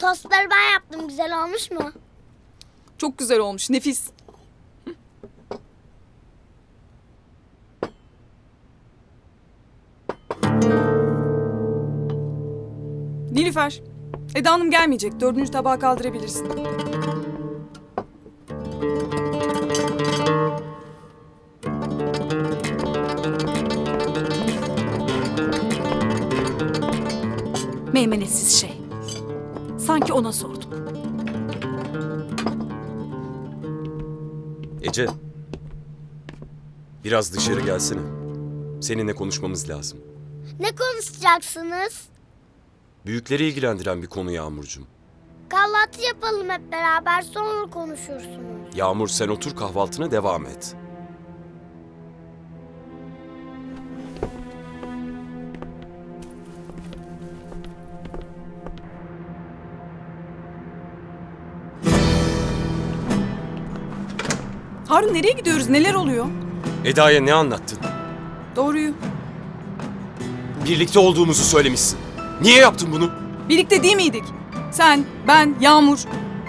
Tostları ben yaptım. Güzel olmuş mu? Çok güzel olmuş. Nefis. Nilüfer. Eda Hanım gelmeyecek. Dördüncü tabağı kaldırabilirsin. Meymenetsiz şey. Sanki ona sordum. Ece. Biraz dışarı gelsene. Seninle konuşmamız lazım. Ne konuşacaksınız? Büyükleri ilgilendiren bir konu Yağmurcuğum. Kahvaltı yapalım hep beraber sonra konuşursunuz. Yağmur sen otur kahvaltına devam et. Harun nereye gidiyoruz? Neler oluyor? Eda'ya ne anlattın? Doğruyu. Birlikte olduğumuzu söylemişsin. Niye yaptın bunu? Birlikte değil miydik? Sen, ben, Yağmur.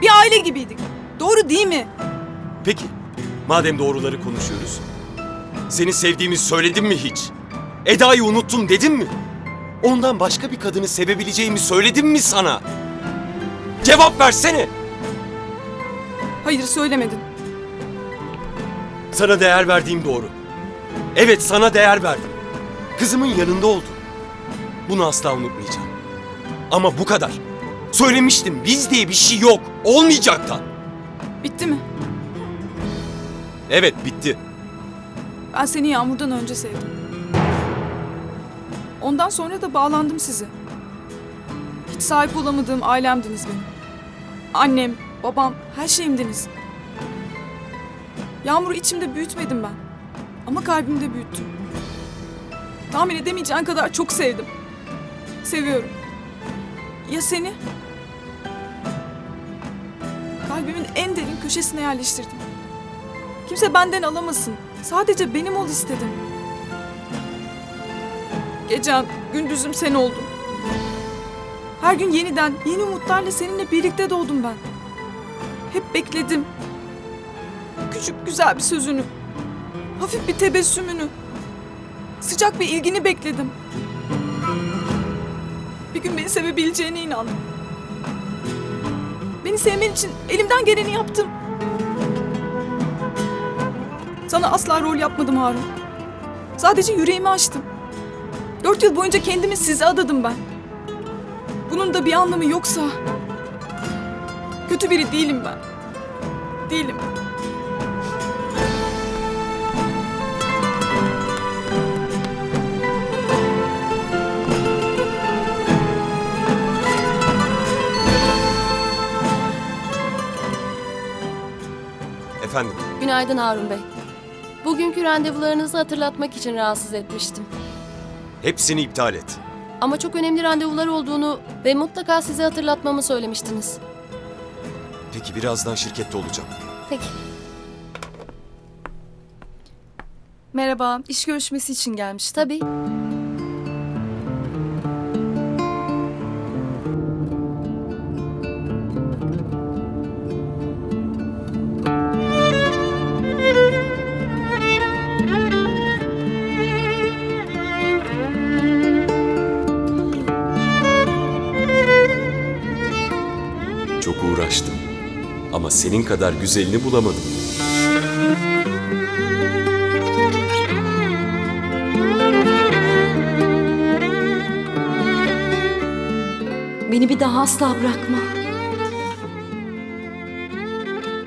Bir aile gibiydik. Doğru değil mi? Peki, madem doğruları konuşuyoruz. Seni sevdiğimi söyledim mi hiç? Eda'yı unuttum dedim mi? Ondan başka bir kadını sevebileceğimi söyledim mi sana? Cevap versene! Hayır söylemedin. Sana değer verdiğim doğru. Evet sana değer verdim. Kızımın yanında oldun. Bunu asla unutmayacağım. Ama bu kadar. Söylemiştim biz diye bir şey yok. Olmayacak da. Bitti mi? Evet bitti. Ben seni Yağmur'dan önce sevdim. Ondan sonra da bağlandım size. Hiç sahip olamadığım ailemdiniz benim. Annem, babam, her şeyimdiniz. Yağmur'u içimde büyütmedim ben. Ama kalbimde büyüttüm. Tahmin edemeyeceğin kadar çok sevdim. Seviyorum. Ya seni? Kalbimin en derin köşesine yerleştirdim. Kimse benden alamasın. Sadece benim ol istedim. Gecem, gündüzüm sen oldun. Her gün yeniden, yeni umutlarla seninle birlikte doğdum ben. Hep bekledim. Küçük güzel bir sözünü. Hafif bir tebessümünü. Sıcak bir ilgini bekledim. Bir gün beni sevebileceğine inandım. Beni sevmen için elimden geleni yaptım. Sana asla rol yapmadım Harun. Sadece yüreğimi açtım. Dört yıl boyunca kendimi size adadım ben. Bunun da bir anlamı yoksa... Kötü biri değilim ben. Değilim. Efendim Günaydın Harun Bey. Bugünkü randevularınızı hatırlatmak için rahatsız etmiştim. hepsini iptal et. Ama çok önemli randevular olduğunu ve mutlaka size hatırlatmamı söylemiştiniz. Peki birazdan şirkette olacağım. Peki. Merhaba, iş görüşmesi için gelmiştim. Tabii. Senin kadar güzelini bulamadım. Beni bir daha asla bırakma.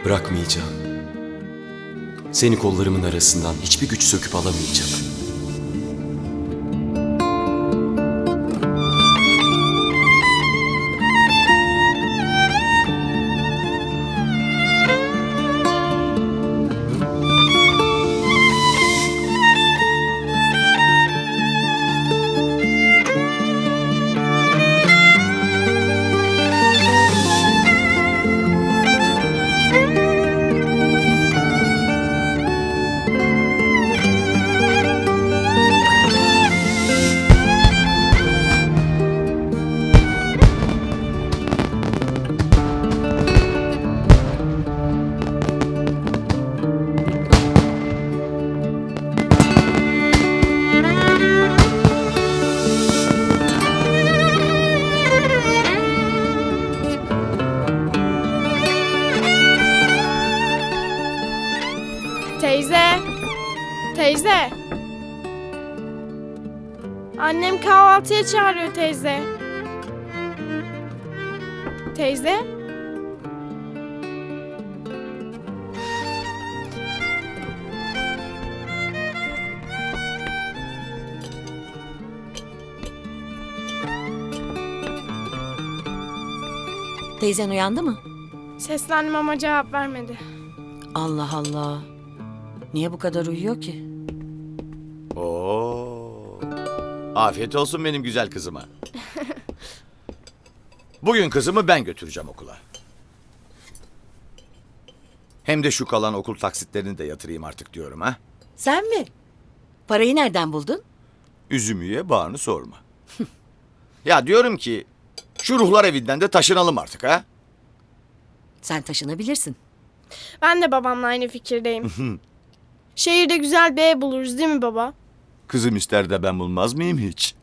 Bırakmayacağım. Seni kollarımın arasından hiçbir güç söküp alamayacak. Teyze. Annem kahvaltıya çağırıyor teyze. Teyze. Teyzen uyandı mı? Seslendim ama cevap vermedi. Allah Allah. Niye bu kadar uyuyor ki? Afiyet olsun benim güzel kızıma. Bugün kızımı ben götüreceğim okula. Hem de şu kalan okul taksitlerini de yatırayım artık diyorum ha. Sen mi? Parayı nereden buldun? Üzümüye bağını sorma. ya diyorum ki şu ruhlar evinden de taşınalım artık ha. Sen taşınabilirsin. Ben de babamla aynı fikirdeyim. Şehirde güzel bir ev buluruz değil mi baba? Kızım ister de ben bulmaz mıyım hiç?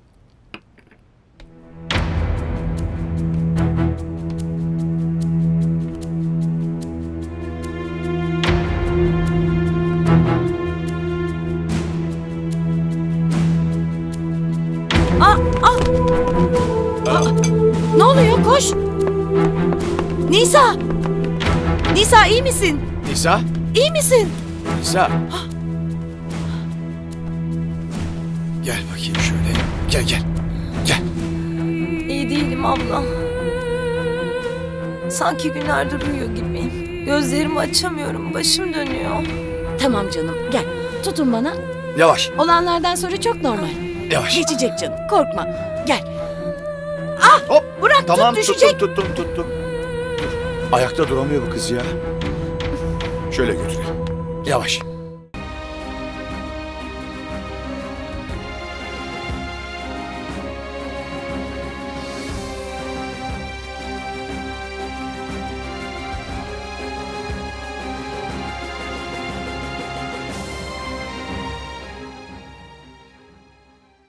Ne oluyor? Koş! Nisa! Nisa iyi misin? Nisa, İyi misin? Nisa. Gel bakayım şöyle. Gel gel. Gel. İyi değilim abla. Sanki günlerdir uyuyor gibiyim. Gözlerimi açamıyorum, başım dönüyor. Tamam canım gel. Tutun bana. Yavaş. Olanlardan sonra çok normal. Yavaş. Geçecek canım. Korkma. Gel. Hop. Bırak Tamam tut düşecek. tuttum tuttum tuttum. Dur. Ayakta duramıyor bu kız ya. Şöyle götürelim. Yavaş.